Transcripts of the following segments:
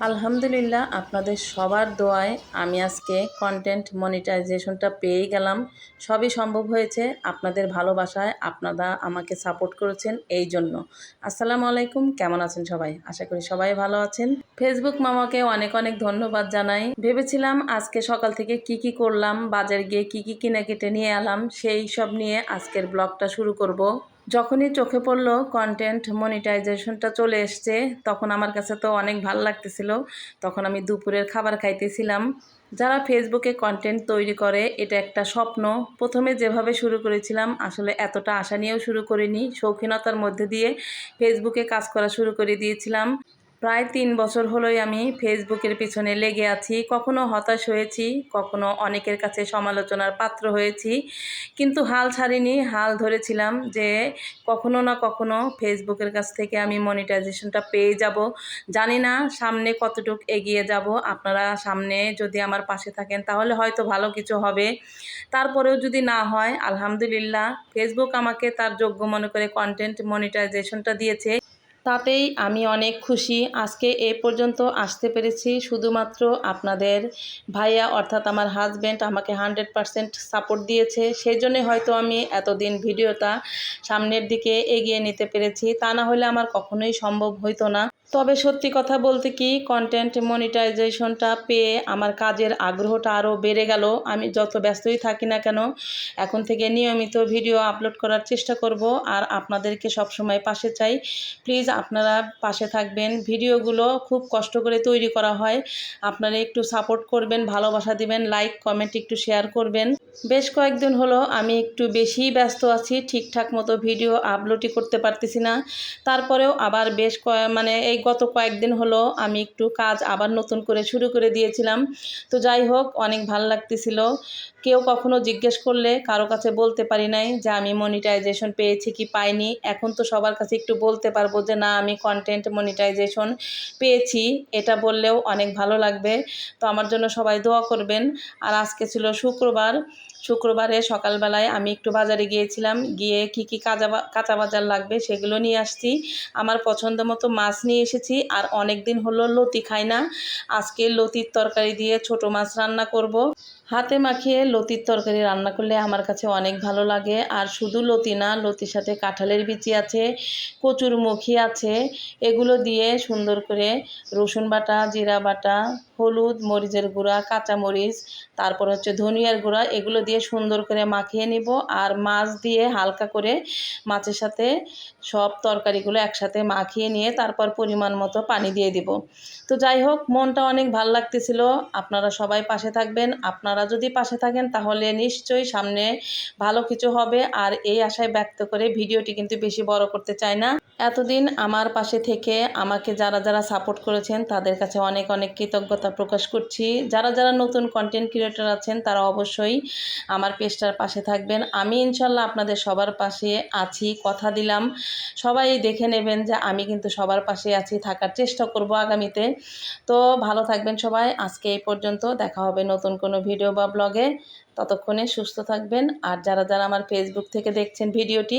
আলহামদুলিল্লাহ আপনাদের সবার দোয়ায় আমি আজকে কন্টেন্ট মনিটাইজেশনটা পেয়ে গেলাম। সবই সম্ভব হয়েছে, আপনাদের ভালোবাসায় আপনারা আমাকে সাপোর্ট করেছেন এই জন্য। আসসালামু আলাইকুম, কেমন আছেন সবাই? আশা করি সবাই ভালো আছেন। ফেসবুক মামাকে অনেক অনেক ধন্যবাদ জানাই। ভেবেছিলাম আজকে সকাল থেকে কি কি করলাম, বাজার গিয়ে কি কি কিনে কেটে নিয়ে এলাম, সেই সব নিয়ে আজকের ব্লগটা শুরু করব। যখনই চোখে পড়ল কন্টেন্ট মনিটাইজেশনটা চলে এসছে, তখন আমার কাছে তো অনেক ভালো লাগতেছিল। তখন আমি দুপুরের খাবার খাইতেছিলাম। যারা ফেসবুকে কন্টেন্ট তৈরি করে, এটা একটা স্বপ্ন। প্রথমে যেভাবে শুরু করেছিলাম, আসলে এতটা আশা নিয়েও শুরু করিনি। শৌখিনতার মধ্যে দিয়ে ফেসবুকে কাজ করা শুরু করে দিয়েছিলাম। প্রায় তিন বছর হলোই আমি ফেসবুকের পিছনে লেগে আছি, কখনো হতাশ হয়েছি, কখনো অনেকের কাছে সমালোচনার পাত্র হয়েছি, কিন্তু হাল ছাড়িনি, হাল ধরেছিলাম যে কখনো না কখনো ফেসবুকের কাছ থেকে আমি মনিটাইজেশনটা পেয়ে যাব। জানি না সামনে কতটুক এগিয়ে যাব, আপনারা সামনে যদি আমার পাশে থাকেন তাহলে হয়তো ভালো কিছু হবে। তারপরেও যদি না হয়, আলহামদুলিল্লাহ, ফেসবুক আমাকে তার যোগ্য মনে করে কন্টেন্ট মনিটাইজেশনটা দিয়েছে। তাতেই আমি অনেক খুশি। আজকে এ পর্যন্ত আসতে পেরেছি। শুধুমাত্র আপনাদের ভাইয়া অর্থাৎ আমার হাজব্যান্ড আমাকে হান্ড্রেড পারসেন্ট সাপোর্ট দিয়েছে। সেই জন্যে হয়তো আমি এতদিন ভিডিওটা সামনের দিকে এগিয়ে নিতে পেরেছি। তা না হলে আমার কখনোই সম্ভব হইতো না। তবে সত্যি কথা বলতে কি কন্টেন্ট মনিটাইজেশনটা পেয়ে আমার কাজের আগ্রহটা আরও বেড়ে গেল। আমি যত ব্যস্তই থাকি না কেন, এখন থেকে নিয়মিত ভিডিও আপলোড করার চেষ্টা করব। আর আপনাদেরকে সবসময় পাশে চাই। প্লিজ আপনারা পাশে থাকবেন। ভিডিওগুলো খুব কষ্ট করে তৈরি করা হয়। আপনারা একটু সাপোর্ট করবেন, ভালোবাসা দিবেন লাইক কমেন্ট একটু শেয়ার করবেন। বেশ কয়েকদিন হলো আমি একটু বেশি ব্যস্ত আছি। ঠিকঠাক মতো ভিডিও আপলোডই করতে পারতেছি না। তারপরেও আবার বেশ মানে এই গত কয়েকদিন হলো আমি একটু কাজ আবার নতুন করে শুরু করে দিয়েছিলাম। তো যাই হোক, অনেক ভালো লাগতেছিল। কেউ কখনো জিজ্ঞেস করলে কারও কাছে বলতে পারি নাই যে আমি মনিটাইজেশন পেয়েছি কি পাইনি। এখন তো সবার কাছে একটু বলতে পারব যে না, আমি কন্টেন্ট মনিটাইজেশন পেয়েছি। এটা বললেও অনেক ভালো লাগবে। তো আমার জন্য সবাই দোয়া করবেন। আর আজকে ছিল শুক্রবার। শুক্রবারে সকালবেলায় আমি একটু বাজারে গিয়েছিলাম। গিয়ে কি কি কাঁচা কাঁচা বাজার লাগবে সেগুলো নিয়ে আসছি। আমার পছন্দ মতো মাছ নিয়ে এসেছি আর অনেক দিন হলো লতি খাই না আজকে লতির তরকারি দিয়ে ছোট মাছ রান্না করব। হাতে মাখিয়ে লতির তরকারি রান্না করলে আমার কাছে অনেক ভালো লাগে। আর শুধু লতি না, লতির সাথে কাঁঠালের বিচি আছে, কচুর মুখি আছে। এগুলো দিয়ে সুন্দর করে রসুন বাটা, জিরা বাটা, হলুদ, মরিচের গুঁড়া, কাঁচামরিচ, তারপর হচ্ছে ধনিয়ার গুঁড়া, এগুলো দিয়ে সুন্দর করে মাখিয়ে নিব। আর মাছ দিয়ে হালকা করে মাছের সাথে সব তরকারিগুলো একসাথে মাখিয়ে নিয়ে তারপর পরিমাণ মতো পানি দিয়ে দিব। তো যাই হোক, মনটা অনেক ভালো লাগতেছিল। আপনারা সবাই পাশে থাকবেন। আপনারা যদি পাশে থাকেন, তাহলে নিশ্চয়ই সামনে ভালো কিছু হবে। আর এই আশায় ব্যক্ত করে ভিডিওটি কিন্তু বেশি বড় করতে চাই না। এতদিন আমার পাশে থেকে আমাকে যারা যারা সাপোর্ট করেছেন, তাদের কাছে অনেক অনেক কৃতজ্ঞতা প্রকাশ করছি। যারা যারা নতুন কন্টেন্ট ক্রিয়েটর আছেন, তারা অবশ্যই আমার পেজটার পাশে থাকবেন। আমি ইনশাল্লাহ আপনাদের সবার পাশে আছি, কথা দিলাম। সবাই দেখে নেবেন যে আমি কিন্তু সবার পাশে আছি, থাকার চেষ্টা করব আগামীতে। তো ভালো থাকবেন সবাই। আজকে এই পর্যন্ত দেখা হবে নতুন কোনো ভিডিও বা ব্লগে ততক্ষণে সুস্থ থাকবেন। আর যারা যারা আমার ফেসবুক থেকে দেখছেন ভিডিওটি,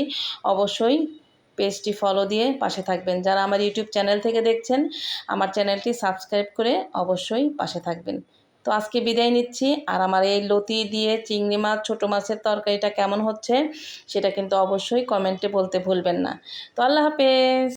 অবশ্যই পেজটি ফলো দিয়ে পাশে থাকবেন। যারা আমার ইউটিউব চ্যানেল থেকে দেখছেন, আমার চ্যানেলটি সাবস্ক্রাইব করে অবশ্যই পাশে থাকবেন। তো আজকে বিদায় নিচ্ছি। আর আমার এই লতি দিয়ে চিংড়ি মাছ, ছোটো মাছের তরকারিটা কেমন হচ্ছে, সেটা কিন্তু অবশ্যই কমেন্টে বলতে ভুলবেন না। তো আল্লাহ হাফেজ!